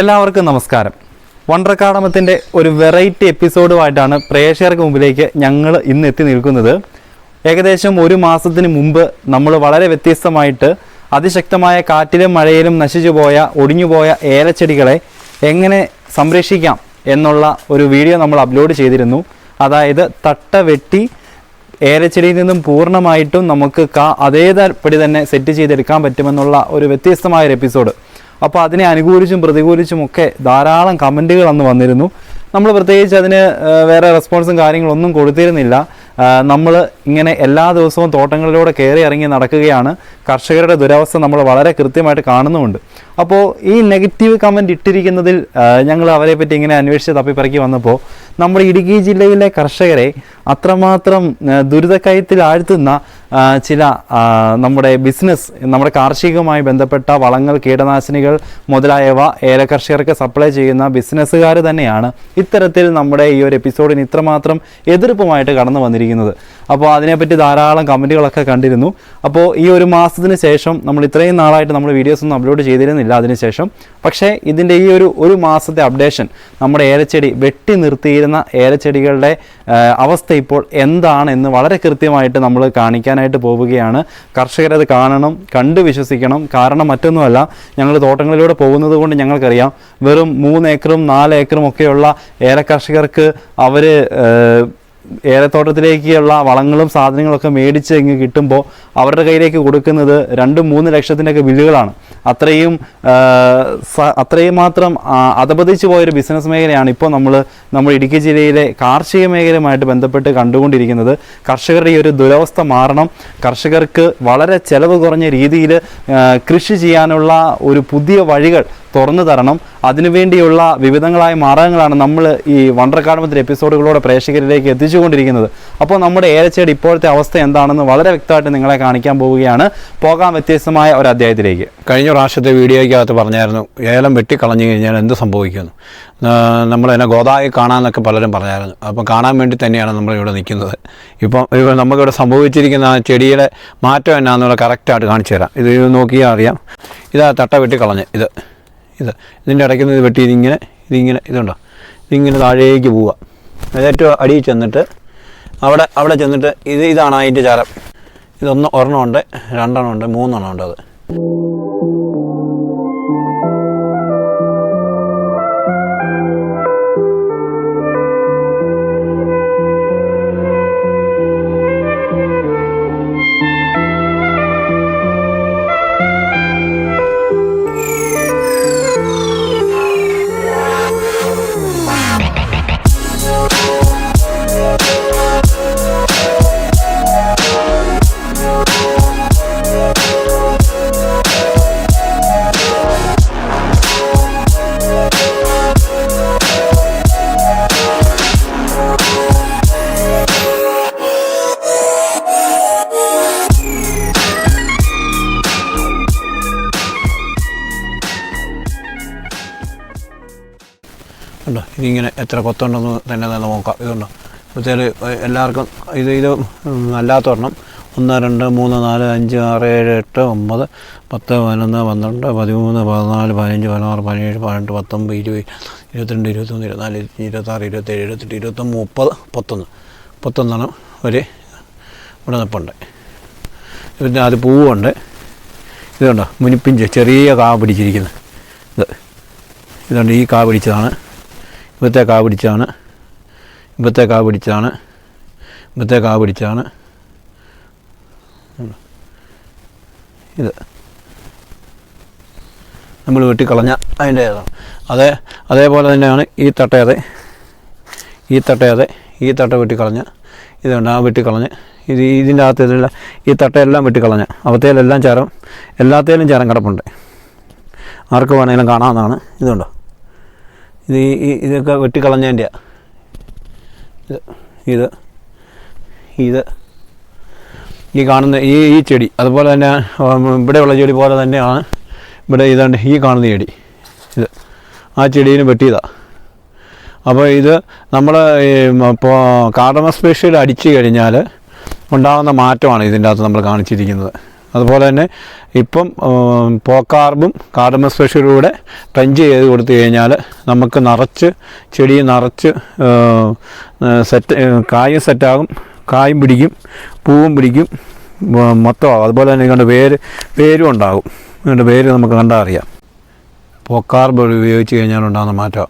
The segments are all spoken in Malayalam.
എല്ലാവർക്കും നമസ്കാരം. വണ്ടർ കാടമത്തിന്റെ ഒരു വെറൈറ്റി എപ്പിസോഡുമായിട്ടാണ് പ്രേക്ഷകർക്ക് മുമ്പിലേക്ക് ഞങ്ങൾ ഇന്ന് എത്തി നിൽക്കുന്നത്. ഏകദേശം ഒരു മാസത്തിന് മുമ്പ് നമ്മൾ വളരെ വ്യത്യസ്തമായിട്ട് അതിശക്തമായ കാറ്റിലും മഴയിലും നശിച്ചു പോയ ഒടിഞ്ഞുപോയ ഏലച്ചെടികളെ എങ്ങനെ സംരക്ഷിക്കാം എന്നുള്ള ഒരു വീഡിയോ നമ്മൾ അപ്ലോഡ് ചെയ്തിരുന്നു. അതായത് തട്ട വെട്ടി ഏലച്ചെടിയിൽ നിന്നും പൂർണമായിട്ടും നമുക്ക് കാ അതേപടി തന്നെ സെറ്റ് ചെയ്തെടുക്കാൻ പറ്റുമെന്നുള്ള ഒരു വ്യത്യസ്തമായൊരു എപ്പിസോഡ്. അപ്പോൾ അതിനെ അനുകൂലിച്ചും പ്രതികൂലിച്ചും ഒക്കെ ധാരാളം കമന്റുകൾ അന്ന് വന്നിരുന്നു. നമ്മൾ പ്രത്യേകിച്ച് അതിന് വേറെ റെസ്പോൺസും കാര്യങ്ങളൊന്നും കൊടുത്തിരുന്നില്ല. നമ്മൾ ഇങ്ങനെ എല്ലാ ദിവസവും തോട്ടങ്ങളിലൂടെ കയറി ഇറങ്ങി നടക്കുകയാണ്. കർഷകരുടെ ദുരവസ്ഥ നമ്മൾ വളരെ കൃത്യമായിട്ട് കാണുന്നുമുണ്ട്. അപ്പോൾ ഈ നെഗറ്റീവ് കമന്റ് ഇട്ടിരിക്കുന്നതിൽ ഞങ്ങൾ അവരെ പറ്റി ഇങ്ങനെ അന്വേഷിച്ച് തപ്പിപ്പറക്കി വന്നപ്പോൾ നമ്മുടെ ഇടുക്കി ജില്ലയിലെ കർഷകരെ അത്രമാത്രം ദുരിതക്കയത്തിൽ ആഴ്ത്തുന്ന ചില നമ്മുടെ ബിസിനസ് നമ്മുടെ കാർഷികവുമായി ബന്ധപ്പെട്ട വളങ്ങൾ കീടനാശിനികൾ മുതലായവ ഏല കർഷകർക്ക് സപ്ലൈ ചെയ്യുന്ന ബിസിനസ്സുകാർ തന്നെയാണ് ഇത്തരത്തിൽ നമ്മുടെ ഈ ഒരു എപ്പിസോഡിന് ഇത്രമാത്രം എതിർപ്പുമായിട്ട് കടന്നു വന്നിരിക്കുന്നത്. അപ്പോൾ അതിനെപ്പറ്റി ധാരാളം കമന്റുകളൊക്കെ കണ്ടിരുന്നു. അപ്പോൾ ഈ ഒരു മാസത്തിന് ശേഷം നമ്മൾ ഇത്രയും നാളായിട്ട് നമ്മൾ വീഡിയോസ് ഒന്നും അപ്ലോഡ് ചെയ്തിരുന്നില്ല അതിനുശേഷം പക്ഷേ ഇതിന്റെ ഈ ഒരു ഒരു മാസത്തെ അപ്ഡേഷൻ നമ്മുടെ ഏലച്ചെടി വെട്ടി നിർത്തിയിരുന്ന ഏലച്ചെടികളുടെ അവസ്ഥ ഇപ്പോൾ എന്താണ് എന്ന് വളരെ കൃത്യമായിട്ട് നമ്മൾ കാണിക്കാനായിട്ട് പോവുകയാണ്. കർഷകരത് കാണണം കണ്ട് വിശ്വസിക്കണം. കാരണം മറ്റൊന്നുമല്ല ഞങ്ങൾ തോട്ടങ്ങളിലൂടെ പോകുന്നത് കൊണ്ട് ഞങ്ങൾക്കറിയാം വെറും മൂന്ന് ഏക്കറും നാല് ഏക്കറും ഒക്കെയുള്ള ഏല കർഷകർക്ക് അവർ ഏലത്തോട്ടത്തിലേക്കുള്ള വളങ്ങളും സാധനങ്ങളൊക്കെ മേടിച്ച് ഇങ്ങ് കിട്ടുമ്പോൾ അവരുടെ കയ്യിലേക്ക് കൊടുക്കുന്നത് രണ്ടും മൂന്ന് ലക്ഷത്തിന്റെയൊക്കെ ബില്ലുകളാണ്. അത്രയും അത്രയും മാത്രം അധപതിച്ചു പോയൊരു ബിസിനസ് മേഖലയാണ് ഇപ്പോൾ നമ്മൾ നമ്മൾ ഇടുക്കി ജില്ലയിലെ കാർഷിക മേഖലയുമായിട്ട് ബന്ധപ്പെട്ട് കണ്ടുകൊണ്ടിരിക്കുന്നത്. കർഷകരുടെ ഈ ഒരു ദുരവസ്ഥ മാറണം. കർഷകർക്ക് വളരെ ചെലവ് കുറഞ്ഞ രീതിയിൽ കൃഷി ചെയ്യാനുള്ള ഒരു പുതിയ വഴികൾ തുറന്നു തരണം. അതിനുവേണ്ടിയുള്ള വിവിധങ്ങളായ മാർഗങ്ങളാണ് നമ്മൾ ഈ വണ്ടർ കാർഡമത്തിന്റെ എപ്പിസോഡുകളോടെ പ്രേക്ഷകരിലേക്ക് എത്തിച്ചുകൊണ്ടിരിക്കുന്നത്. അപ്പോൾ നമ്മുടെ ഏലച്ചേടി ഇപ്പോഴത്തെ അവസ്ഥ എന്താണെന്ന് വളരെ വ്യക്തമായിട്ട് നിങ്ങളെ കാണിക്കാൻ പോവുകയാണ്. പോകാൻ വ്യത്യസ്തമായ ഒരു അധ്യായത്തിലേക്ക്. കഴിഞ്ഞ പ്രാവശ്യത്തെ വീഡിയോയ്ക്കകത്ത് പറഞ്ഞായിരുന്നു ഏലം വെട്ടിക്കളഞ്ഞു കഴിഞ്ഞാൽ എന്ത് സംഭവിക്കുന്നു? നമ്മൾ എന്നെ ഗോദായി കാണാമെന്നൊക്കെ പലരും പറഞ്ഞായിരുന്നു. അപ്പം കാണാൻ വേണ്ടി തന്നെയാണ് നമ്മളിവിടെ നിൽക്കുന്നത്. ഇപ്പം ഇപ്പം നമുക്കിവിടെ സംഭവിച്ചിരിക്കുന്ന ചെടിയുടെ മാറ്റം എന്നാന്നുള്ള കറക്റ്റായിട്ട് കാണിച്ചു തരാം. ഇത് നോക്കിയാൽ അറിയാം. ഇതാ തട്ട വെട്ടിക്കളഞ്ഞ് ഇത്. ഇത്. ഇതിന്റെ ഇടയ്ക്ക് വെട്ടി ഇതിങ്ങനെ ഇതിങ്ങനെ ഇതുണ്ടോ? ഇതിങ്ങനെ താഴേക്ക് പോവുക. ഏറ്റവും അടിയിൽ ചെന്നിട്ട് അവിടെ അവിടെ ചെന്നിട്ട് ഇത് ഇതാണ് അതിന്റെ ചാരം. ഇതൊന്ന് ഒരെണ്ണമുണ്ട് രണ്ടെണ്ണമുണ്ട് മൂന്നെണ്ണം ഉണ്ട് അത്. ഉണ്ടോ ഇതിങ്ങനെ എത്ര കൊത്തുണ്ടെന്ന് തന്നെ തന്നെ നോക്കാം. ഇതുണ്ട്. പ്രത്യേകം എല്ലാവർക്കും ഇത് ഇത് ഉം, അല്ലാത്ത ഒരെണ്ണം ഒന്ന് രണ്ട് മൂന്ന് നാല് അഞ്ച് ആറ് ഏഴ് എട്ട് ഒമ്പത് പത്ത് പതിനൊന്ന് പന്ത്രണ്ട് പതിമൂന്ന് പതിനാല് പതിനഞ്ച് പതിനാറ് പതിനേഴ് പതിനെട്ട് പത്തൊമ്പത് ഇരുപത് ഇരുപത്തിരണ്ട് ഇരുപത്തൊന്ന് ഇരുപത്തിനാല് ഇരുപത്താറ് ഇരുപത്തേഴ് ഇരുപത്തെട്ട് ഇരുപത്തൊന്ന് മുപ്പത് പത്തൊന്ന്. പത്തൊന്നെണ്ണം ഒരു ഇവിടെ നിൽപ്പുണ്ട് പിന്നെ അത് പൂവുണ്ട്. ഇതുണ്ടോ? മുനിപ്പിഞ്ച് ചെറിയ കാ പിടിച്ചിരിക്കുന്നത്. ഇത്. ഇതുണ്ട്. ഈ കാ പിടിച്ചതാണ് ഇവിടുത്തെ കാ പിടിച്ചാണ്. ഇപ്പോഴത്തെ കാ പിടിച്ചാണ്. ഇപ്പോഴത്തെ കാ പിടിച്ചാണ്? ഇത്. നമ്മൾ വെട്ടിക്കളഞ്ഞ അതിന്റെ ഏതാണ് അതേ അതേപോലെ തന്നെയാണ് ഈ തട്ടയതെ. ഈ തട്ടയതെ ഈ തട്ട വെട്ടിക്കളഞ്ഞ. ഇതുണ്ട് ആ വെട്ടിക്കളഞ്ഞ്. ഇത് ഇതിന്റെ അകത്ത് ഇതിലുള്ള ഈ തട്ടയെല്ലാം വെട്ടിക്കളഞ്ഞ. അവത്തേലെല്ലാം ചരം എല്ലാത്തേലും ചരം കിടപ്പുണ്ട്. ആർക്ക് വേണമെങ്കിലും കാണാമെന്നാണ് ഇതുണ്ടോ? ഇത് ഈ ഇതൊക്കെ വെട്ടിക്കളഞ്ഞതിന്റെ ഇത് ഇത് ഇത്. ഈ കാണുന്ന ഈ ഈ ചെടി അതുപോലെ തന്നെ ഇവിടെയുള്ള ചെടി പോലെ തന്നെയാണ് ഇവിടെ ഇതാണ്ട് ഈ കാണുന്ന ചെടി. ഇത് ആ ചെടീനെ വെട്ടിയതാണ് അപ്പോൾ ഇത് നമ്മൾ ഇപ്പോൾ കാർഡമ സ്പെഷ്യൽ അടിച്ചു കഴിഞ്ഞാൽ ഉണ്ടാകുന്ന മാറ്റമാണ് ഇതിന്റെ അകത്ത് നമ്മൾ കാണിച്ചിരിക്കുന്നത്. അതുപോലെ തന്നെ ഇപ്പം പോക്കാർബും കാർഡമ സ്പെഷ്യലൂടെ ട്രഞ്ച് ചെയ്ത് കൊടുത്തു കഴിഞ്ഞാൽ നമുക്ക് നിറച്ച് ചെടി നിറച്ച് സെറ്റ് കായും സെറ്റാകും. കായും പിടിക്കും പൂവും പിടിക്കും മൊത്തമാകും. അതുപോലെ തന്നെ ഇങ്ങോട്ട് വേര് വേരും ഉണ്ടാകും. ഇങ്ങോട്ട് വേര് നമുക്ക് കണ്ടാൽ അറിയാം. പോക്കാർബ് ഉപയോഗിച്ച് കഴിഞ്ഞാൽ ഉണ്ടാകുന്ന മാറ്റം.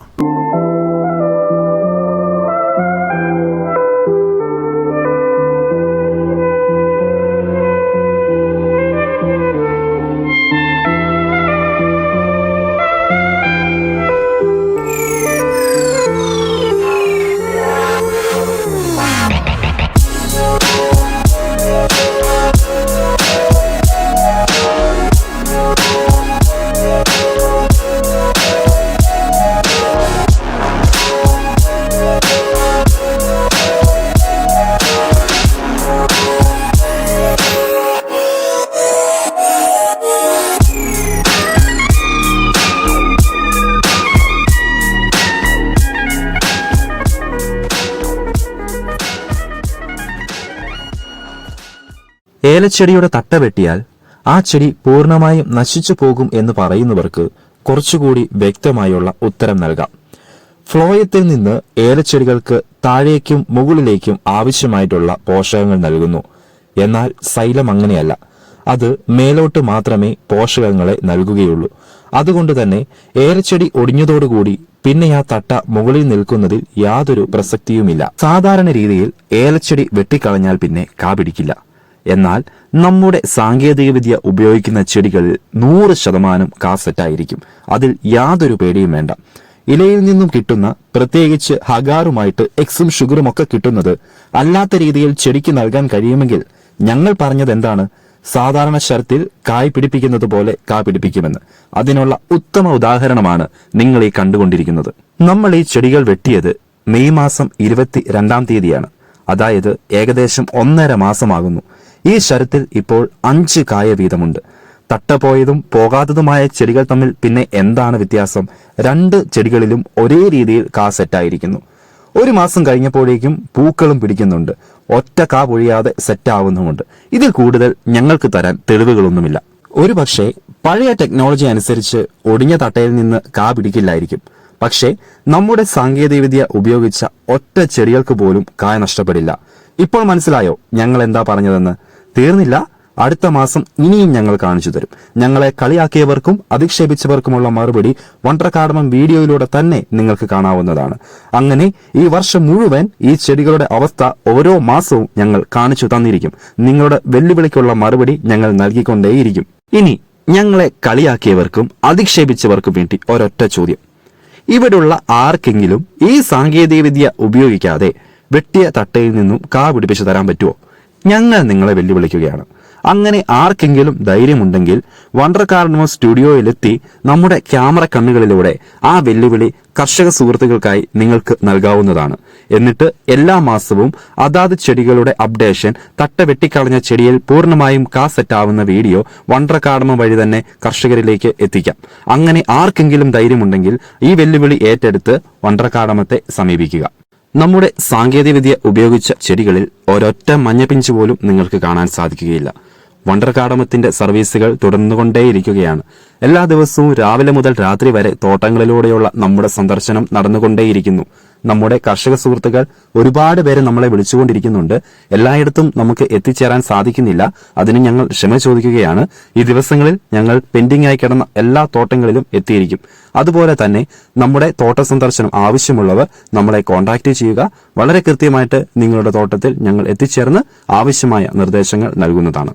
ഏലച്ചെടിയുടെ തട്ട വെട്ടിയാൽ ആ ചെടി പൂർണമായും നശിച്ചു പോകും എന്ന് പറയുന്നവർക്ക് കുറച്ചുകൂടി വ്യക്തമായുള്ള ഉത്തരം നൽകാം. ഫ്ലോയത്തിൽ നിന്ന് ഏലച്ചെടികൾക്ക് താഴേക്കും മുകളിലേക്കും ആവശ്യമായിട്ടുള്ള പോഷകങ്ങൾ നൽകുന്നു. എന്നാൽ സൈലം അങ്ങനെയല്ല. അത് മേലോട്ട് മാത്രമേ പോഷകങ്ങളെ നൽകുകയുള്ളൂ. അതുകൊണ്ട് തന്നെ ഏലച്ചെടി ഒടിഞ്ഞതോടുകൂടി പിന്നെ ആ തട്ട മുകളിൽ നിൽക്കുന്നതിൽ യാതൊരു പ്രസക്തിയുമില്ല. സാധാരണ രീതിയിൽ ഏലച്ചെടി വെട്ടിക്കളഞ്ഞാൽ പിന്നെ കാ പിടിക്കില്ല എന്നാൽ നമ്മുടെ സാങ്കേതികവിദ്യ ഉപയോഗിക്കുന്ന ചെടികളിൽ നൂറ് ശതമാനം കാസറ്റായിരിക്കും. അതിൽ യാതൊരു പേടിയും വേണ്ട. ഇലയിൽ നിന്നും കിട്ടുന്ന പ്രത്യേകിച്ച് ഹഗാറുമായിട്ട് എക്സും ഷുഗറും ഒക്കെ കിട്ടുന്നത് അല്ലാത്ത രീതിയിൽ ചെടിക്ക് നൽകാൻ കഴിയുമെങ്കിൽ ഞങ്ങൾ പറഞ്ഞത് എന്താണ്? സാധാരണ ശരത്തിൽ കായ് പിടിപ്പിക്കുന്നത് പോലെ കാ പിടിപ്പിക്കുമെന്ന്. അതിനുള്ള ഉത്തമ ഉദാഹരണമാണ് നിങ്ങൾ ഈ കണ്ടുകൊണ്ടിരിക്കുന്നത്. നമ്മൾ ഈ ചെടികൾ വെട്ടിയത് മെയ് മാസം ഇരുപത്തി രണ്ടാം തീയതിയാണ്. അതായത് ഏകദേശം ഒന്നര മാസമാകുന്നു. ഈ ശരത്തിൽ ഇപ്പോൾ അഞ്ച് കായ വീതമുണ്ട്. തട്ടപോയതും പോകാത്തതുമായ ചെടികൾ തമ്മിൽ പിന്നെ എന്താണ് വ്യത്യാസം? രണ്ട് ചെടികളിലും ഒരേ രീതിയിൽ കാ സെറ്റായിരിക്കുന്നു. ഒരു മാസം കഴിഞ്ഞപ്പോഴേക്കും പൂക്കളും പിടിക്കുന്നുണ്ട്. ഒറ്റ കാ പൊഴിയാതെ സെറ്റാവുന്നുമുണ്ട്. ഇതിൽ കൂടുതൽ ഞങ്ങൾക്ക് തരാൻ തെളിവുകളൊന്നുമില്ല. ഒരു പക്ഷേ പഴയ ടെക്നോളജി അനുസരിച്ച് ഒടിഞ്ഞ തട്ടയിൽ നിന്ന് കാ പിടിക്കില്ലായിരിക്കും. പക്ഷേ നമ്മുടെ സാങ്കേതികവിദ്യ ഉപയോഗിച്ച ഒറ്റ ചെടികൾക്ക് പോലും കായ നഷ്ടപ്പെടില്ല. ഇപ്പോൾ മനസ്സിലായോ ഞങ്ങൾ എന്താ പറഞ്ഞതെന്ന്? തീർന്നില്ല. അടുത്ത മാസം ഇനിയും ഞങ്ങൾ കാണിച്ചു തരും. ഞങ്ങളെ കളിയാക്കിയവർക്കും അധിക്ഷേപിച്ചവർക്കുമുള്ള മറുപടി വണ്ടർകാടമം വീഡിയോയിലൂടെ തന്നെ നിങ്ങൾക്ക് കാണാവുന്നതാണ്. അങ്ങനെ ഈ വർഷം മുഴുവൻ ഈ ചെടികളുടെ അവസ്ഥ ഓരോ മാസവും ഞങ്ങൾ കാണിച്ചു തന്നിരിക്കും. നിങ്ങളുടെ വെല്ലുവിളിക്കുള്ള മറുപടി ഞങ്ങൾ നൽകിക്കൊണ്ടേയിരിക്കും. ഇനി ഞങ്ങളെ കളിയാക്കിയവർക്കും അധിക്ഷേപിച്ചവർക്കും വേണ്ടി ഒരൊറ്റ ചോദ്യം. ഇവിടുള്ള ആർക്കെങ്കിലും ഈ സാങ്കേതികവിദ്യ ഉപയോഗിക്കാതെ വെട്ടിയ തട്ടയിൽ നിന്നും കാ പിടിപ്പിച്ചു തരാൻ പറ്റുമോ ഞങ്ങൾ നിങ്ങളെ വെല്ലുവിളിക്കുകയാണ്. അങ്ങനെ ആർക്കെങ്കിലും ധൈര്യമുണ്ടെങ്കിൽ വണ്ടർ കാർഡമോ സ്റ്റുഡിയോയിലെത്തി നമ്മുടെ ക്യാമറ കണ്ണുകളിലൂടെ ആ വെല്ലുവിളി കർഷക സുഹൃത്തുക്കൾക്കായി നിങ്ങൾക്ക് നൽകാവുന്നതാണ്. എന്നിട്ട് എല്ലാ മാസവും അതാത് ചെടികളുടെ അപ്ഡേഷൻ തട്ട വെട്ടിക്കളഞ്ഞ ചെടിയിൽ പൂർണമായും കാസെറ്റാവുന്ന വീഡിയോ വണ്ടർ കാർഡമ വഴി തന്നെ കർഷകരിലേക്ക് എത്തിക്കാം. അങ്ങനെ ആർക്കെങ്കിലും ധൈര്യമുണ്ടെങ്കിൽ ഈ വെല്ലുവിളി ഏറ്റെടുത്ത് വണ്ടർ കാർഡമത്തെ സമീപിക്കുക. നമ്മുടെ സാങ്കേതികവിദ്യ ഉപയോഗിച്ച ചെടികളിൽ ഒരൊറ്റ മഞ്ഞപ്പിഞ്ച് പോലും നിങ്ങൾക്ക് കാണാൻ സാധിക്കുകയില്ല. വണ്ടർ കാടമത്തിന്റെ സർവീസുകൾ തുടർന്നുകൊണ്ടേയിരിക്കുകയാണ്. എല്ലാ ദിവസവും രാവിലെ മുതൽ രാത്രി വരെ തോട്ടങ്ങളിലൂടെയുള്ള നമ്മുടെ സന്ദർശനം നടന്നുകൊണ്ടേയിരിക്കുന്നു. നമ്മുടെ കർഷക സുഹൃത്തുക്കൾ ഒരുപാട് പേര് നമ്മളെ വിളിച്ചുകൊണ്ടിരിക്കുന്നുണ്ട്. എല്ലായിടത്തും നമുക്ക് എത്തിച്ചേരാൻ സാധിക്കുന്നില്ല. അതിന് ഞങ്ങൾ ക്ഷമ ചോദിക്കുകയാണ്. ഈ ദിവസങ്ങളിൽ ഞങ്ങൾ പെൻഡിംഗ് ആയി കിടന്ന എല്ലാ തോട്ടങ്ങളിലും എത്തിയിരിക്കും. അതുപോലെ തന്നെ നമ്മുടെ തോട്ട സന്ദർശനം ആവശ്യമുള്ളവർ നമ്മളെ കോൺടാക്ട് ചെയ്യുക. വളരെ കൃത്യമായിട്ട് നിങ്ങളുടെ തോട്ടത്തിൽ ഞങ്ങൾ എത്തിച്ചേർന്ന് ആവശ്യമായ നിർദ്ദേശങ്ങൾ നൽകുന്നതാണ്.